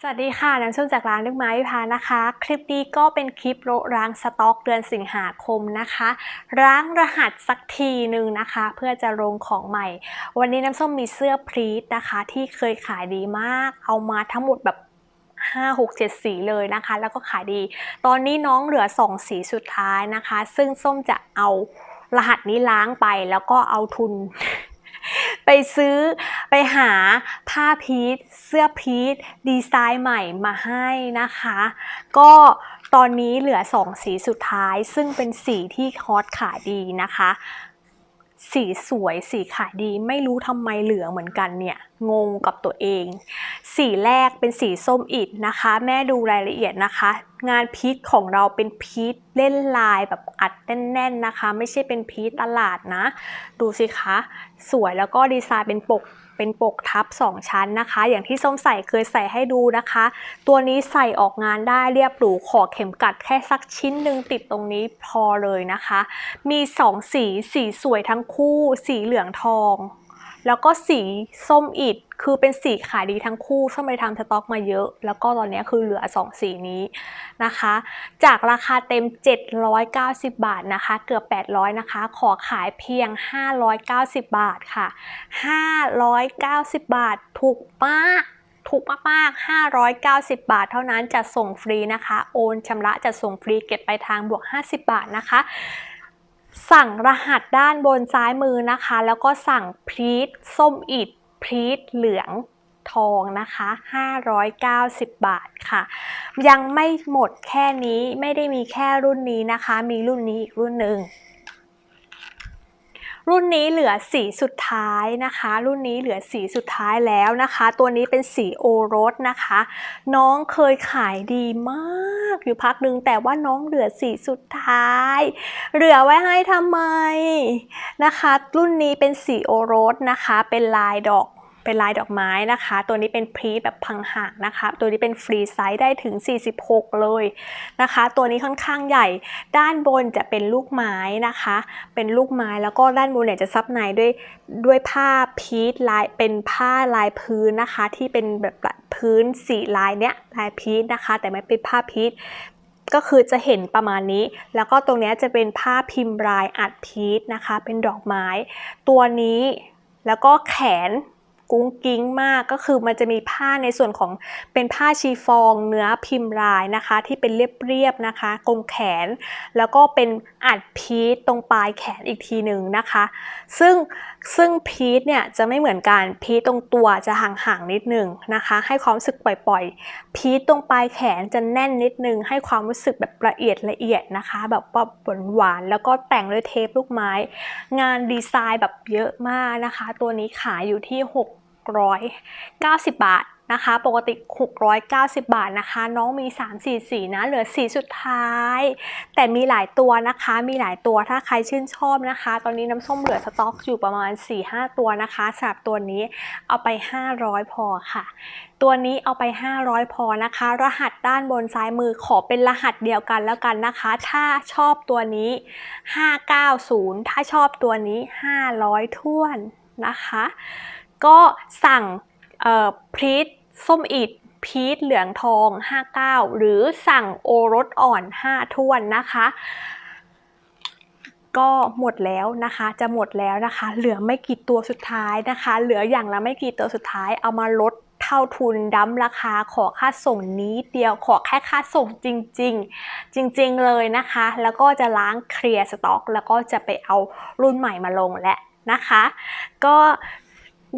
สวัสดีค่ะน้ำส้มจากร้านลูกไม้วิพานะคะ คลิปนี้ก็เป็นคลิปโลร้างสต็อกเดือนสิงหาคมนะคะ ร้างรหัสสักทีหนึ่งนะคะ เพื่อจะลงของใหม่ วันนี้น้ำส้มมีเสื้อพรีตนะคะ ที่เคยขายดีมาก เอามาทั้งหมดแบบ5 6 7 สีเลยนะคะ แล้วก็ขายดี ตอนนี้น้องเหลือ 2 สีสุดท้ายนะคะ ซึ่งส้มจะเอารหัสนี้ล้างไปแล้วก็เอาทุน ไปซื้อไปหาผ้าพีทเสื้อพีทดีไซน์ใหม่มาให้นะคะ ก็ตอนนี้เหลือ 2 สีสุดท้าย ซึ่งเป็นสีที่ฮอตขายดีนะคะ สีสวยสีขายดีไม่รู้ทำไมเหลือเหมือนกันเนี่ย งงกับตัวเอง สีแรกเป็นสีส้มอิดนะคะ แม่ดูรายละเอียดนะคะ งานพีทของเราเป็นพีทเล่นลายแบบอัดแน่นๆนะคะ ไม่ใช่เป็นพีทตลาดนะ ดูสิคะ สวยแล้วก็ดีไซน์เป็นปกเป็นปกทับ 2 ชั้นนะคะ อย่างที่ส้มใส่เคยใส่ให้ดูนะคะ ตัวนี้ใส่ออกงานได้เรียบหรูขอเข็มกัดแค่สักชิ้นหนึ่งติดตรงนี้พอเลยนะคะ มี 2 สีสีสวยทั้งคู่ สีเหลืองทอง แล้วก็สีส้มอิดคือเป็นสีขายดีทั้งคู่ส้มไปทำสต็อกมาเยอะ แล้วก็ตอนนี้คือเหลือ 2 สีนี้นะคะ จากราคาเต็ม 790 บาทนะคะ เกือบ 800 นะคะ ขอขายเพียง 590 บาทค่ะ 590 บาทถูกมากถูกมากๆ 590 บาทเท่านั้นจะส่งฟรีนะคะ โอนชำระจะส่งฟรีเก็บไปลายทางบวก 50 บาทนะคะ สั่งรหัสด้านบนซ้ายมือนะคะ แล้วก็สั่งพรีตส้มอิดพรีตเหลืองทองนะคะ 590 บาทค่ะ ยังไม่หมดแค่นี้ไม่ได้มีแค่รุ่นนี้นะคะ มีรุ่นนี้อีกรุ่นหนึ่ง รุ่นนี้เหลือสีสุดท้ายนะคะ รุ่นนี้เหลือสีสุดท้ายแล้วนะคะ ตัวนี้เป็นสีโอรสนะคะ น้องเคยขายดีมากอยู่พักหนึ่งแต่ว่าน้องเหลือสีสุดท้าย เหลือไว้ให้ทำไมนะคะ รุ่นนี้เป็นสีโอรสนะคะ เป็นลายดอก เป็นลายดอกไม้นะคะ ตัวนี้เป็นพรีทแบบพังห่างนะคะ ตัวนี้เป็นฟรีไซส์ได้ถึง 46 เลยนะคะ ตัวนี้ค่อนข้างใหญ่ ด้านบนจะเป็นลูกไม้นะคะ เป็นลูกไม้แล้วก็ด้านบนเนี่ยจะซับในด้วยด้วยผ้าพีทลายเป็นผ้าลายพื้นนะคะ ที่เป็นแบบพื้นสีลายเนี้ยลายพีทนะคะ แต่ไม่เป็นผ้าพีทก็คือจะเห็นประมาณนี้ แล้วก็ตรงเนี้ยจะเป็นผ้าพิมพ์ลายอัดพีทนะคะ เป็นดอกไม้ ตัวนี้แล้วก็แขน กุ้งกิ้งมากก็คือมันจะมีผ้าในส่วนของเป็นผ้าชีฟองเนื้อพิมพ์ลายนะคะ ที่เป็นเรียบๆนะคะกงแขน แล้วก็เป็นอัดพีทตรงปลายแขนอีกทีหนึ่งนะคะ ซึ่ง ซึ่งพีทเนี่ยจะไม่เหมือนกันพีทตรงตัวจะห่างๆนิดหนึงนะคะ ให้ความรู้สึกปล่อยๆ พีทตรงปลายแขนจะแน่นนิดนึง ให้ความรู้สึกแบบละเอียดละเอียดนะคะ แบบปอบหวานๆแล้วก็แต่งด้วยเทปลูกไม้ งานดีไซน์แบบเยอะมากนะคะ ตัวนี้ขายอยู่ที่ 690 บาทนะคะ ปกติ 690 บาทนะคะ น้องมี 3 4 สีนะ เหลือสีสุดท้าย แต่มีหลายตัวนะคะ มีหลายตัว ถ้าใครชื่นชอบนะคะ ตอนนี้น้ำส้มเหลือสต็อกอยู่ประมาณ 4-5 ตัวนะคะสำหรับตัวนี้เอาไป 500 พอค่ะ ตัวนี้เอาไป 500 พอนะคะ รหัสด้านบนซ้ายมือขอเป็นรหัสเดียวกันแล้วกันนะคะ ถ้าชอบตัวนี้ 590 ถ้าชอบตัวนี้ 500 ท้วนนะคะ ก็สั่งพรีทส้มอิดพีทเหลืองทอง 59 หรือสั่งโอรสอ่อน5ท้วนนะคะ ก็หมดแล้วนะคะ จะหมดแล้วนะคะ เหลือไม่กี่ตัวสุดท้ายนะคะ เหลืออย่างละไม่กี่ตัวสุดท้ายเอามาลดเท่าทุนดั้มราคาขอค่าส่งนี้เดียวขอแค่ค่าส่งจริง ๆ จริง ๆ เลยนะคะ แล้วก็จะล้างเคลียร์สต็อก แล้วก็จะไปเอารุ่นใหม่มาลงและนะคะ ก็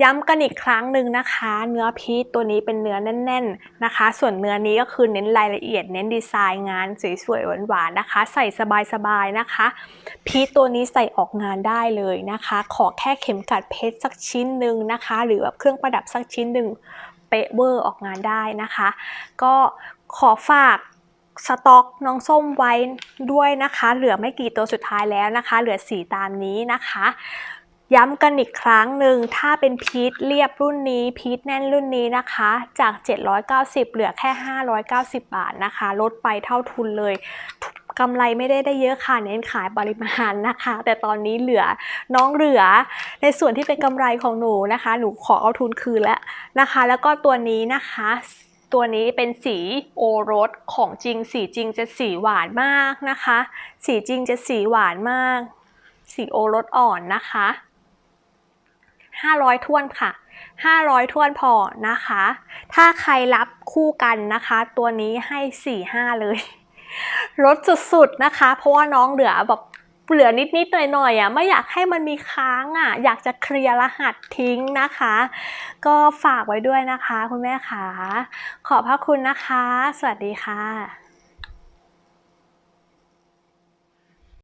ย้ำกันอีกครั้งหนึ่งนะคะ เนื้อพีชตัวนี้เป็นเนื้อแน่น ๆนะคะ ส่วนเนื้อนี้ก็คือเน้นรายละเอียด เน้นดีไซน์งานสวยๆหวานๆนะคะ ใส่สบายๆนะคะ พีชตัวนี้ใส่ออกงานได้เลยนะคะ ขอแค่เข็มกัดเพชรสักชิ้นหนึ่งนะคะ หรือแบบเครื่องประดับสักชิ้นหนึ่งเป๊ะเวอร์ออกงานได้นะคะ ก็ขอฝากสต็อกน้องส้มไว้ด้วยนะคะ เหลือไม่กี่ตัวสุดท้ายแล้วนะคะ เหลือสีตามนี้นะคะ ย้ำกันอีกครั้งหนึ่งถ้าเป็นพีทเรียบรุ่นนี้ พีทแน่นรุ่นนี้นะคะ จาก 790 เหลือแค่ 590 บาทนะคะ ลดไปเท่าทุนเลยกำไรไม่ได้ได้เยอะค่ะ เน้นขายปริมาณนะคะ แต่ตอนนี้เหลือน้องเหลือ ในส่วนที่เป็นกำไรของหนูนะคะ หนูขอเอาทุนคืนแล้วนะคะ แล้วก็ตัวนี้นะคะตัวนี้เป็นสีโอรสของจริง สีจริงจะสีหวานมากนะคะ สีจริงจะสีหวานมาก สีโอรสอ่อนนะคะ 500ท้วนค่ะ 500ท้วนพอนะคะ ถ้าใครรับคู่กันนะคะ ตัวนี้ให้ 4-5 เลยลดสุดๆนะคะ เพราะว่าน้องเหลือแบบเหลือนิดๆหน่อยๆอะไม่อยากให้มันมีค้างอะ อยากจะเคลียร์รหัสทิ้งนะคะ ก็ฝากไว้ด้วยนะคะคุณแม่ค่ะขอบพระคุณนะคะ สวัสดีค่ะ